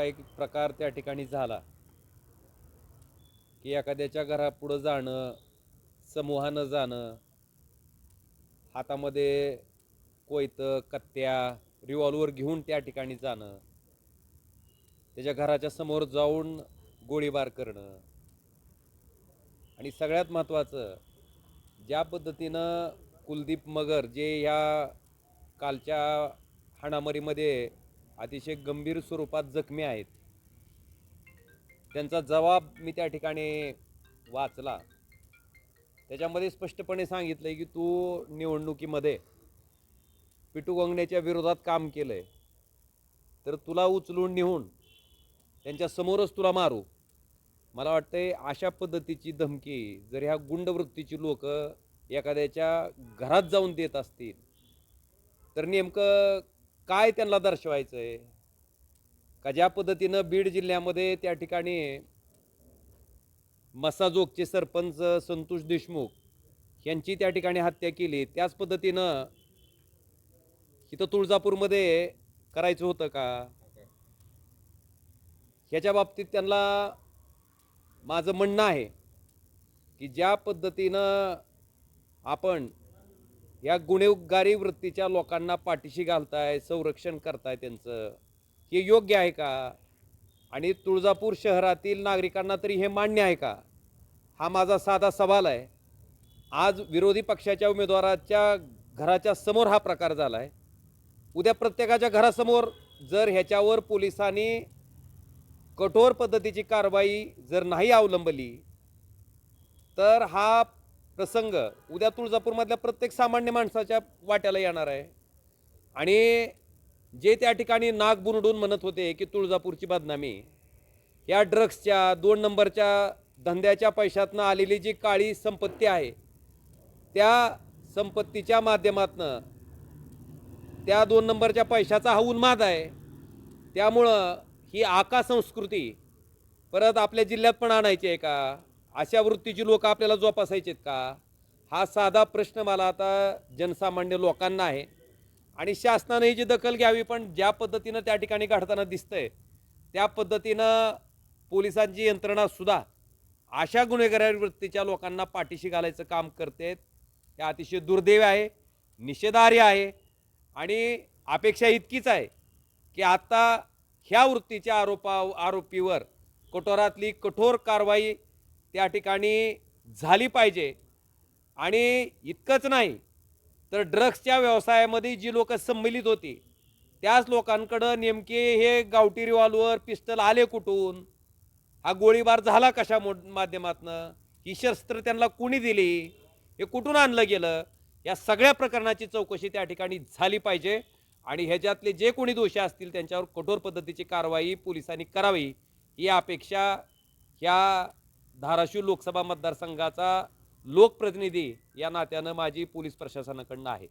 काही प्रकार त्या ठिकाणी झाला. की एखाद्याच्या घरापुढं जाणं समूहानं जाणं हातामध्ये कोयतं कत्त्या रिव्हॉल्वर घेऊन त्या ठिकाणी जाणं त्याच्या घराच्या समोर जाऊन गोळीबार करणं आणि सगळ्यात महत्त्वाचं ज्या पद्धतीनं कुलदीप मगर जे ह्या कालच्या हाणामारीमध्ये अतिशय गंभीर स्वरूपात जखमी आहेत. त्यांचा जबाब मी त्या ठिकाणी वाचला. त्याच्यामध्ये स्पष्टपणे सांगितलं आहे की तू निवडणुकीमध्ये पिटू गंगण्याच्या विरोधात काम केलं आहे तर तुला उचलून नेऊन त्यांच्या समोरच तुला मारू. मला वाटतंय अशा पद्धतीची धमकी जर ह्या गुंडवृत्तीची लोक एखाद्याच्या घरात जाऊन देत असतील तर नेमकं काय त्यांना दर्शवायचं आहे का ज्या पद्धतीनं बीड जिल्ह्यामध्ये त्या ठिकाणी मसाजोगचे सरपंच संतोष देशमुख यांची त्या ठिकाणी हत्या केली त्याच पद्धतीनं इथं तुळजापूरमध्ये करायचं होतं का? ह्याच्या बाबतीत त्यांना माझं म्हणणं आहे की ज्या पद्धतीनं आपण या गुन्हेगारी वृत्तीच्या लोकांना पाठीशी घालताय संरक्षण करताय त्यांचं. हे योग्य आहे का? आणि तुळजापूर शहरातील नागरिकांना तरी हे मान्य आहे का? हा माझा साधा सवाल आहे. आज विरोधी पक्षाच्या उमेदवाराच्या घराच्या समोर हा प्रकार झाला आहे उद्या प्रत्येकाच्या घरासमोर जर ह्याच्यावर पोलिसांनी कठोर पद्धतीची कारवाई जर नाही अवलंबली तर हा प्रसंग. उद्या तुळजापूरमधल्या प्रत्येक सामान्य माणसाच्या वाट्याला येणार आहे. आणि जे त्या ठिकाणी नाक बुरडून म्हणत होते की तुळजापूरची बदनामी या ड्रग्सच्या दोन नंबरच्या धंद्याच्या पैशातनं आलेली जी काळी संपत्ती आहे त्या संपत्तीच्या माध्यमातनं त्या दोन नंबरच्या पैशाचा हा उन्माद आहे. त्यामुळं ही आका संस्कृती परत आपल्या जिल्ह्यात पण आणायची आहे का? अशा वृत्तीची लोक आपल्याला जोपासायचेत का? हा साधा प्रश्न मला आता जनसामान्य लोकांना आहे. आणि शासनाने ही जी दखल घ्यावी पण ज्या पद्धतीनं त्या ठिकाणी घडताना दिसतंय त्या पद्धतीनं पोलिसांची यंत्रणासुद्धा अशा गुन्हेगार वृत्तीच्या लोकांना पाठीशी घालायचं काम करते हे अतिशय दुर्दैव आहे निषेधार्ह आहे. आणि अपेक्षा इतकीच आहे की आता ह्या वृत्तीच्या आरोपा आरोपीवर कठोरातली कठोर कारवाई त्या ठिकाणी झाली पाहिजे. आणि इतकंच नाही तर ड्रग्सच्या व्यवसायामध्ये जी लोक संमिलित होती त्याच लोकांकडं नेमके हे गावठी रिव्हॉल्वर पिस्टल आले कुठून? हा गोळीबार झाला कशा मो माध्यमातनं? ही शस्त्र त्यांना कुणी दिली? हे कुठून आणलं गेलं? या सगळ्या प्रकरणाची चौकशी त्या ठिकाणी झाली पाहिजे. आणि ह्याच्यातले जे कोणी दोषी असतील त्यांच्यावर कठोर पद्धतीची कारवाई पोलिसांनी करावी ही अपेक्षा ह्या धाराशिव लोकसभा मतदारसंघाचा लोकप्रतिनिधी या नात्यानं माझी पोलीस प्रशासनाकडनं आहे.